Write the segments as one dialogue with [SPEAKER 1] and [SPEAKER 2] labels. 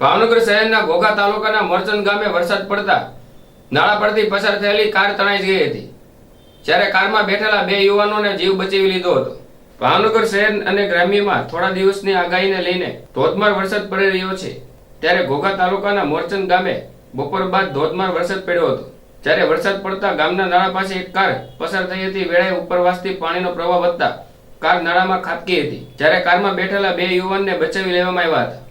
[SPEAKER 1] ભાવનગર શહેરના ઘોઘા તાલુકાના મરચંદ ગામે વરસાદ પડતા નાળા પરથી પસાર થયેલી કાર તણાઈ ગઈ હતી. જ્યારે કારમાં બેઠેલા બે યુવાનોને જીવ બચાવી લીધો હતો. ભાવનગર શહેર અને ગ્રામ્યમાં થોડા દિવસની આગાહીને લઈને ધોધમાર વરસાદ પડી રહ્યો છે. ત્યારે ઘોઘા તાલુકાના મોરચંદ ગામે બપોર બાદ ધોધમાર વરસાદ પડ્યો હતો. જ્યારે વરસાદ પડતા ગામના નાળા પાસે એક કાર પસાર થઈ હતી. વેળાએ ઉપરવાસથી પાણીનો પ્રવાહ વધતા કાર નાળામાં ખાબકી હતી. જ્યારે કારમાં બેઠેલા બે યુવાનને બચાવી લેવામાં આવ્યા હતા.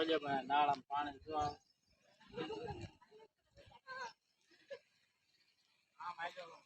[SPEAKER 2] પોજે પણ નાળામાં પાણી જો આવે. આમ આયલો.